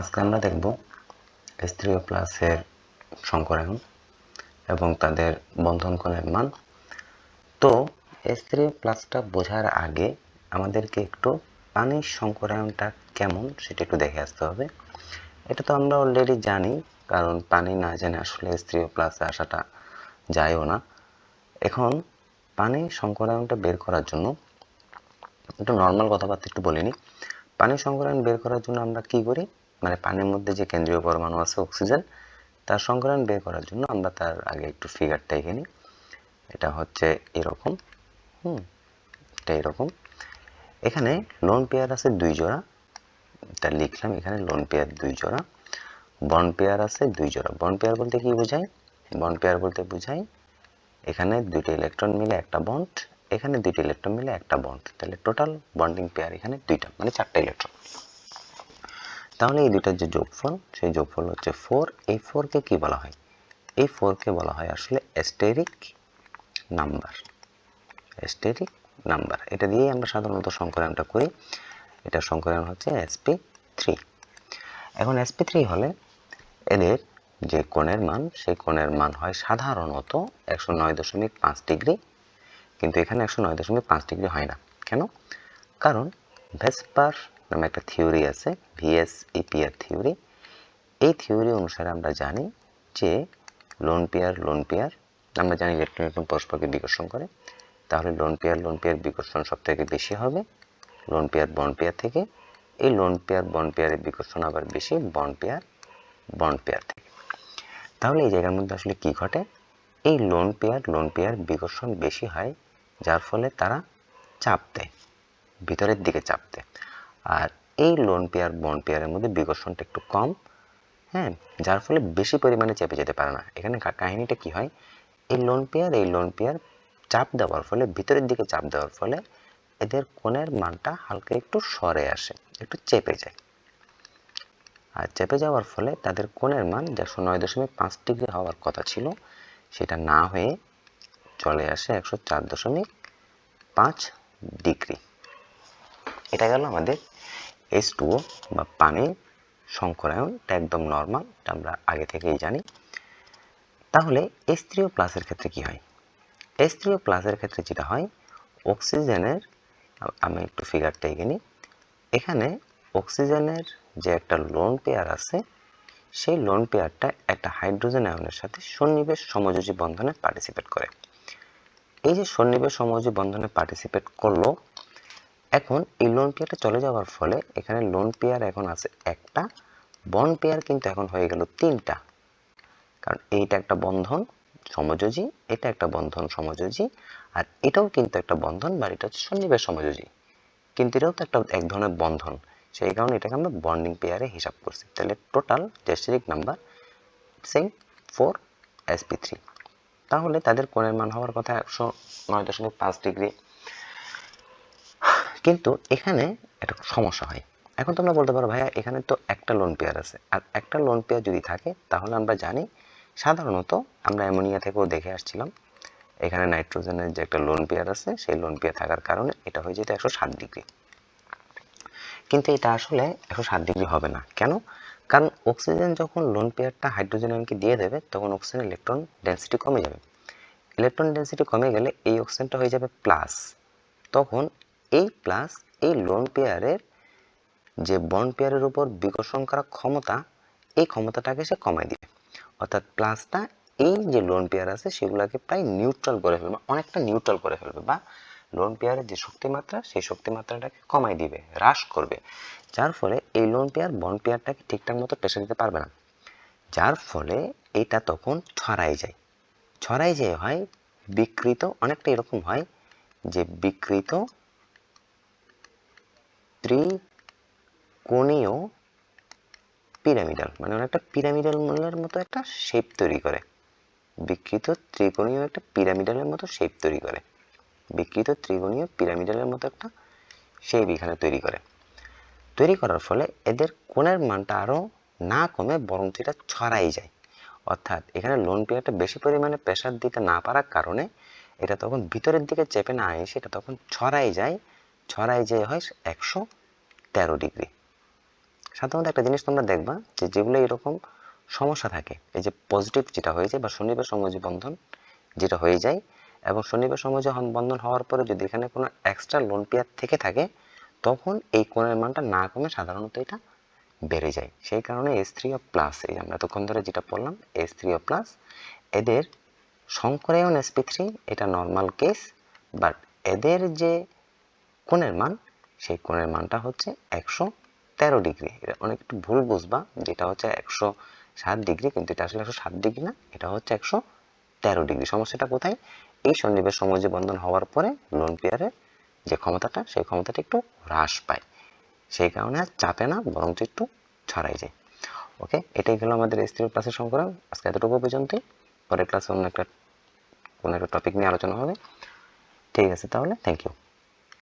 আজকে আমরা দেখব স্ত্রীয় প্লাসের সংকরায়ন এবং তাদের বন্ধন কোণের মান। তো স্ত্রীয় প্লাসটা বোঝার আগে আমাদেরকে একটু পানির সংকরায়নটা কেমন সেটা একটু দেখে আসতে হবে। এটা তো আমরা অলরেডি জানি, কারণ পানি না জেনে আসলে স্ত্রীয় প্লাসে আসাটা যায়ও না। এখন পানি সংকরায়নটা বের করার জন্য একটু নর্মাল কথাবার্তা একটু বলিনি পানি সংকরায়ন বের করার জন্য আমরা কি করি? মানে পানির মধ্যে যে কেন্দ্রীয় পরমাণু আছে অক্সিজেন তার সংকরায়ন বের করার জন্য আমরা তার আগে একটু ফিগারটা এঁকে নিই। এটা হচ্ছে এরকম, হুম, এটা এরকম। এখানে লোন পেয়ার আছে দুই জোড়া, এটা লিখলাম এখানে লোন পেয়ার দুই জোড়া। বন পেয়ার আছে দুই জোড়া। বন পেয়ার বলতে কি বোঝায়? বন পেয়ার বলতে বোঝায় এখানে দুইটা ইলেকট্রন মিলে একটা বন্ড এখানে দুইটা ইলেকট্রন মিলে একটা বন্ড তাহলে টোটাল বন্ডিং পেয়ার এখানে দুইটা মানে চারটা ইলেকট্রন তাহলে এই দুইটার যে যোগফল, সেই যোগফল হচ্ছে ফোর এই ফোরকে কি বলা হয়? এই ফোরকে বলা হয় আসলে অ্যাস্টেরিক নাম্বার অ্যাস্টেরিক নাম্বার এটা দিয়েই আমরা সাধারণত সংকলনটা করি। এটা সংকলন হচ্ছে এসপি থ্রি এখন এসপি থ্রি হলে এদের যে কোণের মান, সেই কোণের মান হয় সাধারণত একশো নয় দশমিক পাঁচ ডিগ্রি। কিন্তু এখানে একশো নয় দশমিক পাঁচ ডিগ্রি হয় না। কেন? কারণ ভেসপার নামে একটা থিওরি আছে ভিএস ইপিআর থিওরি। এই থিওরি অনুসারে আমরা জানি যে লোন পেয়ার লোন পেয়ার আমরা জানি ইলেকট্রন ইলেকট্রন পরস্পরকে বিকর্ষণ করে, তাহলে লোন পেয়ার লোন পেয়ার বিকর্ষণ সব থেকে বেশি হবে। লোন পেয়ার বন পেয়ার থেকে। এই লোন পেয়ার বন্ড পেয়ারের বিকর্ষণ আবার বেশি বন্ড পেয়ার বন্ড পেয়ার থেকে। তাহলে এই জায়গার মধ্যে আসলে কি ঘটে? এই লোন পেয়ার লোন পেয়ার বিকর্ষণ বেশি হয় যার ফলে তারা চাপ দেয়, ভিতরের দিকে চাপ দেয়। আর এই লোন পেয়ার বন্ড পেয়ারের মধ্যে বিকর্ষণটা একটু কম হ্যাঁ যার ফলে বেশি পরিমাণে চেপে যেতে পারে না। এখানে কাহিনীটা কি হয়? এই লোন পেয়ার এই লোন পেয়ার চাপ দেওয়ার ফলে, ভিতরের দিকে চাপ দেওয়ার ফলে এদের কোণের মানটা হালকা একটু সরে আসে, একটু চেপে যায়। আর চেপে যাওয়ার ফলে তাদের কোণের মান একশো নয় দশমিক পাঁচ ডিগ্রি হওয়ার কথা ছিল, সেটা না হয়ে চলে আসে একশো চার দশমিক পাঁচ ডিগ্রি। এটা গেল আমাদের এস টুও বা পানির সংকরায়ন। এটা একদম নর্মাল এটা আমরা আগে থেকেই জানি। তাহলে এস থ্রিও প্লাসের ক্ষেত্রে কি হয়? এস থ্রিও প্লাসের ক্ষেত্রে যেটা হয় অক্সিজেনের আমি একটু ফিগারটা এগিয়ে নিই। এখানে অক্সিজেনের যে একটা লোন পেয়ার আছে, সেই লোন পেয়ারটা একটা হাইড্রোজেন আয়নের সাথে সন্নিবেশ সমযোজী বন্ধনে পার্টিসিপেট করে। এই যে সন্নিবেশ সমযোজী বন্ধনে পার্টিসিপেট করল, এখন এই লোন পেয়ারটা চলে যাওয়ার ফলে এখানে লোন পেয়ার এখন আছে একটা বন্ড পেয়ার কিন্তু এখন হয়ে গেল তিনটা। কারণ এইটা একটা বন্ধন সমযোজী, এটা একটা বন্ধন সমযোজী, আর এটাও কিন্তু একটা বন্ধন বা এটা হচ্ছে সন্নিবেশ সমযোজী। কিন্তু এটাও তো একটা এক ধরনের বন্ধন, সেই কারণে এটাকে আমরা বন্ডিং পেয়ারে হিসাব করছি। তাহলে total steric number same four S P three তাহলে তাদের কোণের মান হওয়ার কথা একশো নয় দশমিক পাঁচ ডিগ্রি। কিন্তু এখানে একটা সমস্যা হয়। এখন তোমরা বলতে পারো, ভাইয়া, এখানে তো একটা লোন পেয়ার আছে। আর একটা লোন পেয়ার যদি থাকে, তাহলে আমরা জানি সাধারণত আমরা অ্যামোনিয়া থেকেও দেখে আসছিলাম, এখানে নাইট্রোজেনের যে একটা লোন পেয়ার আছে, সেই লোন পেয়ার থাকার কারণে এটা হয়ে যেত একশো সাত ডিগ্রি। কিন্তু এটা আসলে একশো সাত ডিগ্রি হবে না। কেন? কারণ অক্সিজেন যখন লোন পেয়ারটা হাইড্রোজেন আয়নকে দিয়ে দেবে, তখন অক্সিজেন ইলেকট্রন ডেন্সিটি কমে যাবে। ইলেকট্রন ডেন্সিটি কমে গেলে এই অক্সিজেনটা হয়ে যাবে প্লাস তখন এই প্লাস এই লোন পেয়ারের যে বন্ড পেয়ারের উপর বিকর্ষণ করার ক্ষমতা, এই ক্ষমতাটাকে সে কমায় দিবে। অর্থাৎ প্লাসটা এই যে লোন পেয়ার আছে, সেগুলোকে প্রায় নিউট্রাল করে ফেলবে অনেকটা নিউট্রাল করে ফেলবে, বা লোন পেয়ারের যে শক্তিমাত্রা, সেই শক্তিমাত্রাটাকে কমাই দিবে, হ্রাস করবে। যার ফলে এই লোন পেয়ার, বন্ড পেয়ারটাকে ঠিকঠাক মতো প্রেশার দিতে পারবে না। যার ফলে এটা তখন ছড়াই যায়। ছড়াই যে হয়, বিকৃত, অনেকটা এরকম হয় যে বিকৃত ত্রিকোণীয় পিরামিডাল মানে অনেকটা পিরামিডাল মূলের মতো একটা শেপ তৈরি করে। বিকৃত ত্রিকোণীয় একটা পিরামিডালের মতো শেপ তৈরি করে। বিকৃত ত্রিকোণীয় পিরামিডালের মতো একটা শেপ এখানে তৈরি করে। তৈরি করার ফলে এদের কোণের মানটা আরও না কমে বরং এটা ছড়াই যায়। অর্থাৎ এখানে লোন পেয়ারটা বেশি পরিমাণে প্রেশার দিতে না পারার কারণে এটা তখন ভিতরের দিকে চেপে না এসে এটা তখন ছড়াই যায় ছড়াই যায় হয় একশো তেরো ডিগ্রি। সাধারণত একটা জিনিস তোমরা দেখবা যে যেগুলো এরকম সমস্যা থাকে, এই যে পজিটিভ যেটা হয়ে যায় বা শনিবার সমযোজী বন্ধন যেটা হয়ে যায় এবং শনিবার সমযোজী হন- বন্ধন হওয়ার পরে যদি এখানে কোনো এক্সট্রা লোন পেয়ার থেকে থাকে, তখন এই কোণের মানটা না কমে সাধারণত এটা বেড়ে যায়। সেই কারণে এস থ্রি ও প্লাস এই আমরা এতক্ষণ ধরে যেটা পড়লাম এস থ্রি অফ প্লাস এদের সংকরায়ন এসপি থ্রি এটা নর্মাল কেস বাট এদের যে কোণের মান, সেই কোণের মানটা হচ্ছে একশো তেরো ডিগ্রি। এটা অনেক একটু ভুল বুঝবা, যেটা হচ্ছে একশো সাত ডিগ্রি, কিন্তু এটা আসলে একশো সাত ডিগ্রি না, এটা হচ্ছে একশো তেরো ডিগ্রি। সমস্যাটা কোথায়? এই সন্নিবেশ সমাজে বন্ধন হওয়ার পরে লোন পেয়ারের যে ক্ষমতাটা, সেই ক্ষমতাটা একটু হ্রাস পায়। সেই কারণে আর চাপে না, বরঞ্চ একটু ছড়াই যায়। ওকে এটাই গেল আমাদের স্ত্রী ক্লাসের সংক্রান্ত আজকে এতটুকু পর্যন্তই। পরের ক্লাসে অন্য একটা, কোনো একটা টপিক নিয়ে আলোচনা হবে। ঠিক আছে তাহলে থ্যাংক ইউ